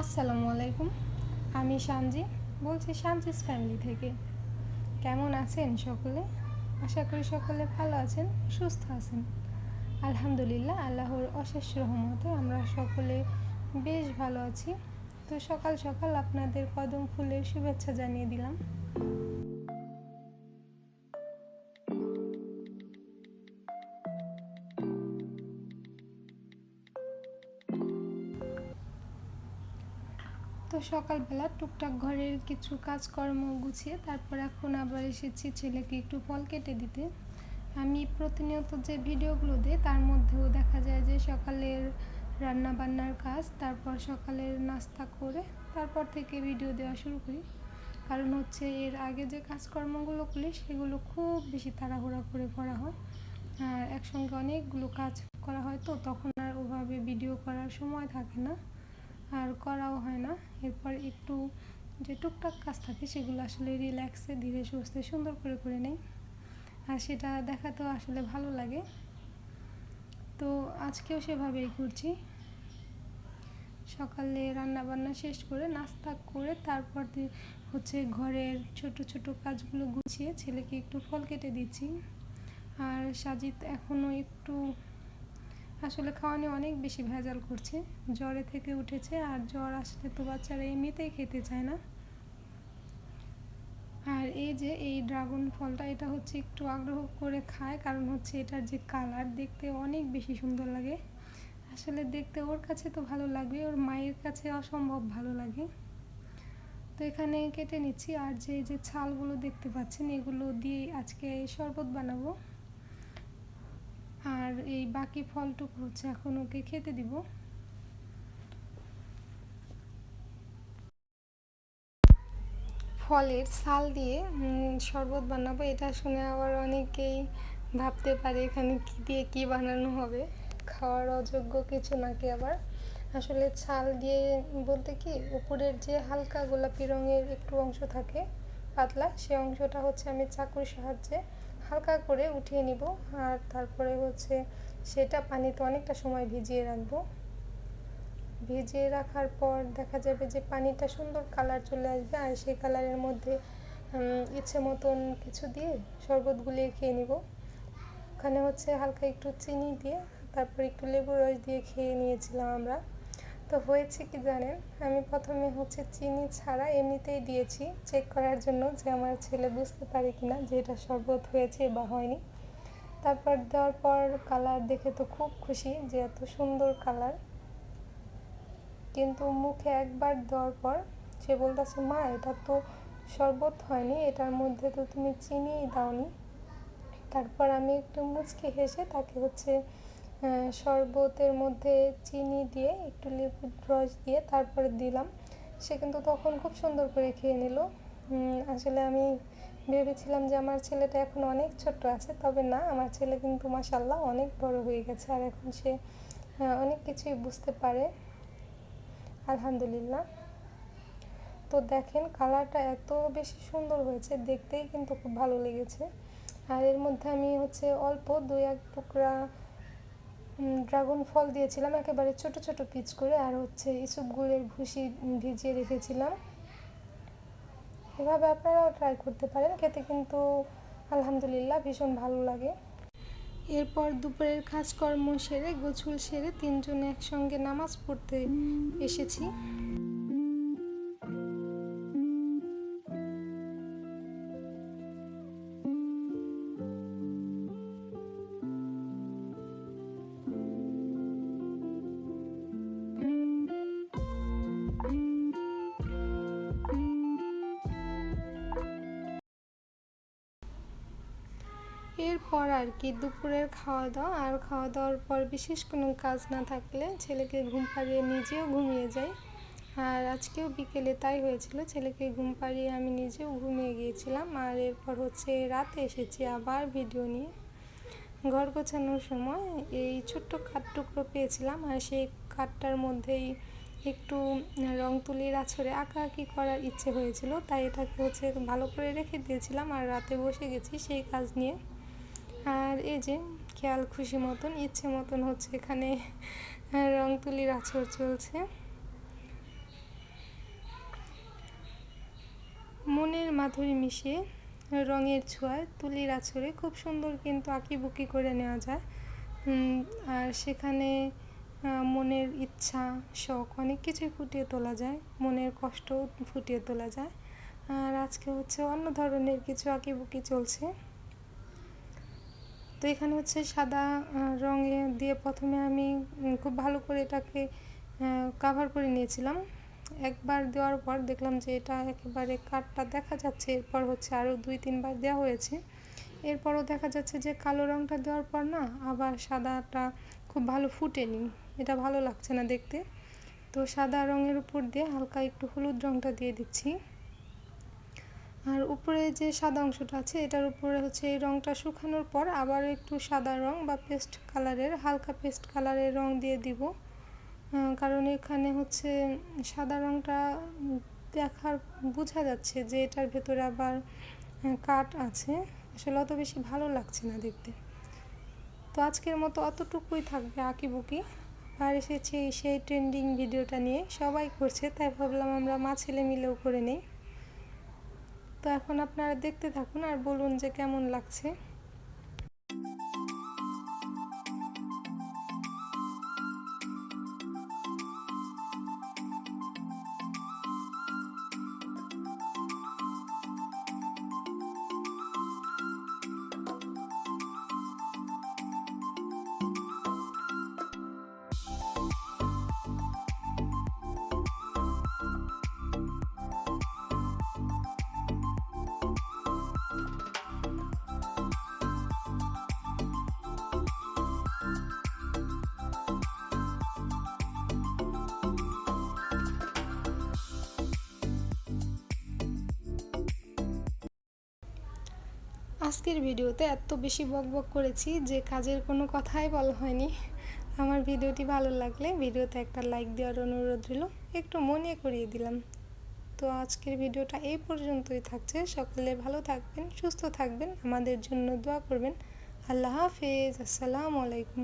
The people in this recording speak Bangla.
আসসালামু আলাইকুম। আমি শামজি, বলছি শামজিস ফ্যামিলি থেকে। কেমন আছেন সকলে? আশা করি সকলে ভালো আছেন, সুস্থ আছেন। আলহামদুলিল্লাহ, আল্লাহর অশেষ রহমতে আমরা সকলে বেশ ভালো আছি। তো সকাল সকাল আপনাদের কদম ফুলের শুভেচ্ছা জানিয়ে দিলাম। তো সকালবেলা টুকটাক ঘরের কিছু কাজকর্ম গুছিয়ে তারপর এখন আবার এসেছি ছেলেকে একটু ফল কেটে দিতে। আমি প্রতিনিয়ত যে ভিডিওগুলো দিই তার মধ্যেও দেখা যায় যে সকালের রান্না বান্নার কাজ, তারপর সকালের নাস্তা করে তারপর থেকে ভিডিও দেওয়া শুরু করি। কারণ হচ্ছে এর আগে যে কাজকর্মগুলো করি সেগুলো খুব বেশি তাড়াহুড়া করে করা হয়। আর একসঙ্গে অনেকগুলো কাজ করা হয় তো তখন আর ওভাবে ভিডিও করার সময় থাকে না। আর করাও হয় না। এরপর একটু যে টুকটাক কাজ থাকে সেগুলো আসলে রিল্যাক্সে ধীরে সুস্থে সুন্দর করে করে নেই। আর সেটা দেখাতেও আসলে ভালো লাগে। তো আজকেও সেভাবেই করছি। সকালে রান্না বান্না শেষ করে নাস্তা করে তারপর হচ্ছে ঘরের ছোট ছোট কাজগুলো গুছিয়ে ছেলেকে একটু ফল কেটে দিচ্ছি। আর সাজিদ এখনও একটু আসলে খাওয়ানি অনেক বেশি ভেজাল করছে। জ্বরে থেকে উঠেছে আর জ্বর আসলে তো বাচ্চারা এমনিতেই খেতে চায় না। আর এই যে এই ড্রাগন ফলটা, এটা হচ্ছে একটু আগ্রহ করে খায়, কারণ হচ্ছে এটার যে কালার দেখতে অনেক বেশি সুন্দর লাগে। আসলে দেখতে ওর কাছে তো ভালো লাগবে, ওর মায়ের কাছে অসম্ভব ভালো লাগে। তো এখানে কেটে নিচ্ছি, আর যে যে ছালগুলো দেখতে পাচ্ছেন, এগুলো দিয়ে আজকে শরবত বানাবো। বাকি ফলটুকু হচ্ছে এখন ওকে খেতে দিব। ফলের ছাল দিয়ে শরবত বানাবো, এটা শুনে আবার অনেকেই ভাবতে পারে এখানে কি দিয়ে কি বানানো হবে। খাওয়ার অযোগ্য কিছু নাকি আবার। আসলে ছাল দিয়ে বলতে কি, উপরের যে হালকা গোলাপি রঙের একটু অংশ থাকে, পাতলা, সে অংশটা হচ্ছে আমি চাকুর সাহায্যে হালকা করে উঠিয়ে নিব আর তারপরে হচ্ছে সেটা পানিতে অনেকটা সময় ভিজিয়ে রাখব। ভিজিয়ে রাখার পর দেখা যাবে যে পানিটা সুন্দর কালার চলে আসবে আর সেই কালারের মধ্যে ইচ্ছে মতন কিছু দিয়ে শরবত গুলিয়ে খেয়ে নিব। ওখানে হচ্ছে হালকা একটু চিনি দিয়ে, তারপর একটু লেবু রস দিয়ে খেয়ে নিয়েছিলাম আমরা। তো হয়েছে কি জানেন? আমি প্রথমে হচ্ছে চিনি ছাড়া এমনিতেই দিয়েছি। চেক করার জন্য যে আমার ছেলে বুঝতে পারে কি না যে এটা শরবত হয়েছে বা হয়নি। তারপর দেওয়ার পর কালার দেখে তো খুব খুশি যে এত সুন্দর কালার কিন্তু মুখে একবার দেওয়ার পর সে বলতেছে, মা, এটা তো শরবত হয়নি, এটার মধ্যে তো তুমি চিনি দাওনি। তারপর আমি একটু মুচকি হেসে তাকে হচ্ছে শরবতের মধ্যে চিনি দিয়ে একটু লেবু রস দিয়ে তারপরে দিলাম। সে কিন্তু তখন খুব সুন্দর করে খেয়ে নিল। আসলে আমি ভেবেছিলাম যে আমার ছেলেটা এখন অনেক ছোট্ট আছে, তবে না, আমার ছেলে কিন্তু মাসাল্লাহ অনেক বড় হয়ে গেছে আর এখন সে অনেক কিছুই বুঝতে পারে। আলহামদুলিল্লাহ। তো দেখেন কালারটা এত বেশি সুন্দর হয়েছে, দেখতেই কিন্তু খুব ভালো লেগেছে। আর এর মধ্যে আমি হচ্ছে অল্প দুই এক টুকরা ড্রাগন ফল দিয়েছিলাম, একেবারে ছোট ছোট পিচ করে, আর হচ্ছে ইসুপগুলের ভুসি ভিজিয়ে রেখেছিলাম। এভাবে আপনারাও ট্রাই করতে পারেন, খেতে কিন্তু আলহামদুলিল্লাহ ভীষণ ভালো লাগে। এরপর দুপুরের কাজকর্ম সেরে, গোছুল সেরে তিনজনে একসঙ্গে নামাজ পড়তে এসেছি। এরপর আর কি দুপুরের খাওয়া দাওয়া আর খাওয়া দাওয়ার পর বিশেষ কোনো কাজ না থাকলে ছেলেকে ঘুম পাড়িয়ে নিজেও ঘুমিয়ে যাই। আর আজকেও বিকেলে তাই হয়েছিল, ছেলেকে ঘুম পাড়িয়ে আমি নিজেও ঘুমিয়ে গিয়েছিলাম। আর এরপর হচ্ছে রাতে এসেছি আবার ভিডিও নিয়ে। ঘর গোছানোর সময় এই ছোট্ট কাঠ টুকরো পেয়েছিলাম আর সেই কাঠটার মধ্যেই একটু রং তুলির আছরে আঁকাআঁকি করার ইচ্ছে হয়েছিল, তাই এটাকে হচ্ছে ভালো করে রেখে দিয়েছিলাম। আর রাতে বসে গেছি সেই কাজ নিয়ে। আর এই যে খেয়াল খুশি মতন, ইচ্ছে মতন হচ্ছে এখানে রং তুলির আছর চলছে। মনের মাধুরী মিশিয়ে রঙের ছোঁয়ায় তুলির আছরে খুব সুন্দর কিন্তু আঁকিবুকি করে নেওয়া যায়। আর সেখানে মনের ইচ্ছা, শখ অনেক কিছুই ফুটিয়ে তোলা যায়, মনের কষ্টও ফুটিয়ে তোলা যায়। আর আজকে হচ্ছে অন্য ধরনের কিছু আঁকিবুকি চলছে। তো এখানে হচ্ছে সাদা রঙে দিয়ে প্রথমে আমি খুব ভালো করে এটাকে কাভার করে নিয়েছিলাম। একবার দেওয়ার পর দেখলাম যে এটা একেবারে কাঠটা দেখা যাচ্ছে। এরপর হচ্ছে আরও দুই, তিনবার দেওয়া হয়েছে। এরপরও দেখা যাচ্ছে যে কালো রঙটা দেওয়ার পর না আবার সাদাটা খুব ভালো ফুটেনি। এটা ভালো লাগছে না দেখতে। তো সাদা রঙের উপর দিয়ে হালকা একটু হলুদ রঙটা দিয়ে দিচ্ছি। আর উপরে যে সাদা অংশটা আছে, এটার উপরে হচ্ছে এই রঙটা শুকানোর পর আবার একটু সাদা রং বা পেস্ট কালারের, হালকা পেস্ট কালারের রং দিয়ে দিব। কারণ এখানে হচ্ছে সাদা রঙটা দেখার, বোঝা যাচ্ছে যে এটার ভেতরে আবার কাঠ আছে। আসলে অত বেশি ভালো লাগছে না দেখতে। তো আজকের মতো অতটুকুই থাকবে আঁকিবুকি। আর এসেছি সেই ট্রেন্ডিং ভিডিওটা নিয়ে। সবাই করছে, তাই ভাবলাম আমরা মা ছেলে মিলেও করে নেই। তো এখন আপনারা দেখতে থাকুন আর বলুন যে কেমন লাগছে। আজকের ভিডিওতে এত বেশি বক বক করেছি যে কাজের কোনো কথাই বলা হয়নি। আমার ভিডিওটি ভালো লাগলে ভিডিওতে একটা লাইক দেওয়ার অনুরোধ রইল, একটু মনে করিয়ে দিলাম। তো আজকের ভিডিওটা এই পর্যন্তই থাকছে। সকলে ভালো থাকবেন, সুস্থ থাকবেন, আমাদের জন্য দোয়া করবেন। আল্লাহ হাফেজ, আসসালামু আলাইকুম।